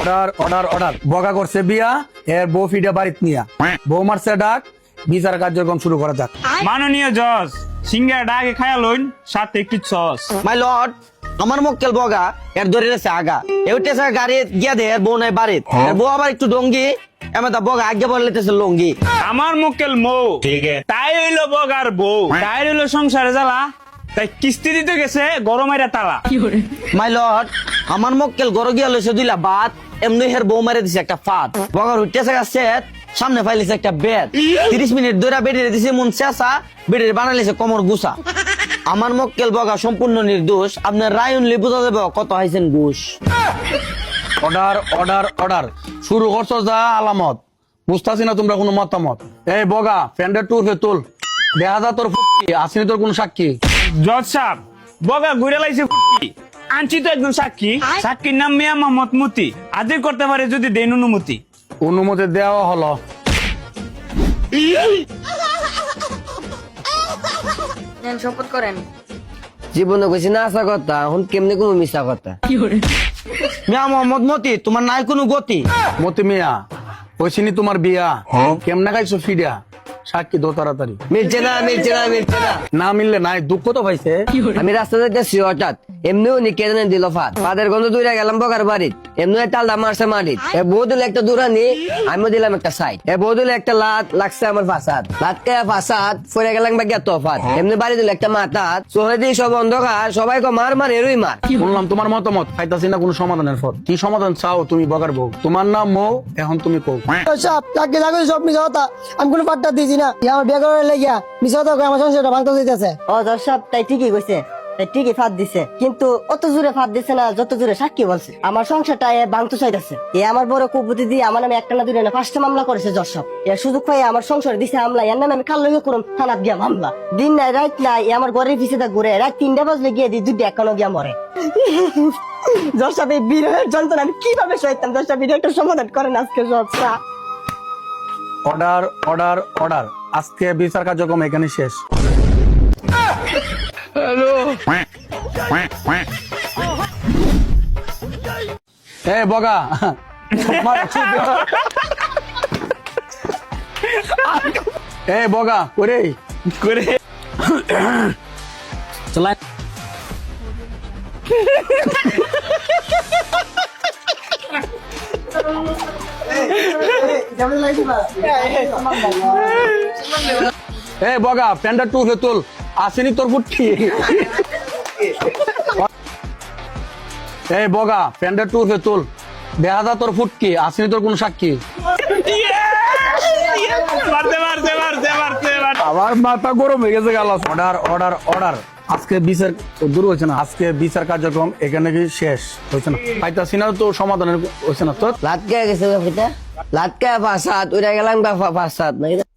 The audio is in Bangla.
Order order order. বগা করছে বিয়া এর বউ ফিডা বাড়িত নিয়া। বউ মারছে ডাক বিচার কার্যক্রম শুরু করা যাক। মাননীয় জজ সিঙ্গার ডাকে খায়া লইন সাথে একটু সস। মাই লর্ড আমার মক্কেল বগা এর ধরে রেছে আগা। এউটেছে গাড়ি গিয়া দে এর বউ নাই বাড়িত। এর বউ আবার একটু ডঙ্গি এমন বগা আগে বললেতেছে লঙ্গি। আমার মুকেল মৌ। তাই হইল বগার বউ। তাই হইল সংসারে জ্বালা। তাই কিস্তি দিতে গেছে গরমের তালা। মাই লর্ড আমার মক্কেল গড় গিয়া লইছে দুইলা বাত। এমনি হের বউ মারে দিছে একটা ফাত বগার উঠতেছে গাছে সামনে ফাইলিছে একটা বেড তিরিশ মিনিট ধরে বেড়ে দিছে মন চেঁচা বেড়ে বানাইছে কোমর গুসা আমার মক্কেল বগা সম্পূর্ণ নির্দোষ আপনার রায় উনলি বোঝা যাবে কত হাইছেন ঘুষ। Order order order. শুরু করছ যা আলামত। বুঝতেছি না তোমরা কোনো মতামত। এই বগা ফ্যান্ডের টুর ফে তুল। দেখা যা তোর ফুটকি আসেনি তোর কোনো সাক্ষী। জজ সাহেব বগা ঘুরে লাইছে আনছি তো একজন সাক্ষী। সাক্ষীর নাম মিয়া মোহাম্মদ মতি। আদির করতে পারে যদি দেন অনুমতি। অনুমতি দেওয়া হলো। শপথ করেন। জীবনে কইছি না আসা কথা এখন কেমনে কোনো মিশা কথা? মিয়া মোহাম্মদ মতি তোমার নাই কোনো গতি। মতি মিয়া হয়েছিনি তোমার বিয়া। কেমনে খাইছো ফিডা সাক্ষী দো তাড়াতাড়ি। মিলছে না মিলছে না মিলছে না। না মিললে নাই দুঃখ তো পাইছে। আমি রাস্তা দেখতেছি হঠাৎ। এমনিও নি কেনে দিল ফাত ফাদের গন্ধ দূরে গেলাম বকার বাড়িত। এমনি তালটা মারছে মারিত এ বৌদুল একটা দূরানি আমিও দিলাম একটা সাইড এ বৌদুল একটা লাত লাগছে আমার ফাসাদ। লাত কে ফাসাদ ফরে গেলাম বা গেত ফাত এমনি বাড়ি দিল একটা মাথাত সোহে দিয়ে সব অন্ধকার সবাই কো মার মার এরই মার। শুনলাম তোমার মতামত খাইতাছি না কোনো সমাধানের পর কি সমাধান চাও তুমি বগার বউ? তোমার নাম মৌ এখন তুমি কও সব তাকে যাকে সব মিশা কথা। আমি কোনো পাট্টা দিছি না। ইয়া আমার করার লেগিয়া মিশা কই, আমার সংসারটা ভাঙতে দিতেছে ও দর্শক তাই ঠিকই কইছে। ঠিকই ফাঁদ দিছে। কিন্তু অত জোরে ফাঁদ দিছে না, যত জোরে সাক্ষী বলছে। আমার সংসারটা এ ভাঙতে চাইতেছে। এ, আমার বড় কুপুতি দিয়ে আমার নামে একটা না দুইটা না পাঁচটা মামলা করেছে দর্শক এ, সুযোগ পাই আমার সংসার দিছে হামলা, এর নামে আমি কাল লইয়া করুন থানাত গিয়া মামলা। দিন নাই, রাত নাই, এ, আমার ঘরের পিছিয়ে ঘুরে, রাত তিনটা বাজলে গিয়ে দিই দুটো এখনও গিয়া মরে। দর্শক এই বিরহের যন্ত্রণা, আমি কীভাবে দর্শক বিরহ একটা সমাধান করেন আজকে সবটা অর্ডার অর্ডার অর্ডার। আজকে বিচার কার্যক্রম এখানে শেষ। এ বগা এ বগা করে করে চলা এ বগা প্যান্ডা টু হে তুল আসেনি তোর ফুটকি এই বগা প্যান্ডা টু হে তুল। দেখা যা তোর ফুটকি আসেনি তোর কোন সাক্ষী। আমার মাথা গরম হয়ে গেছে গেল অর্ডার অর্ডার অর্ডার আজকে বিচার দূর হয়েছে না। আজকে বিচার কার্যক্রম এখানে কি শেষ? হয়েছে না। পাইতাছি না তো সমাধানের হয়েছে না। তোর? লাত কে গেছে লাত কে ফাসাদ উড়ে গেলাম ফাসাদ নাকি?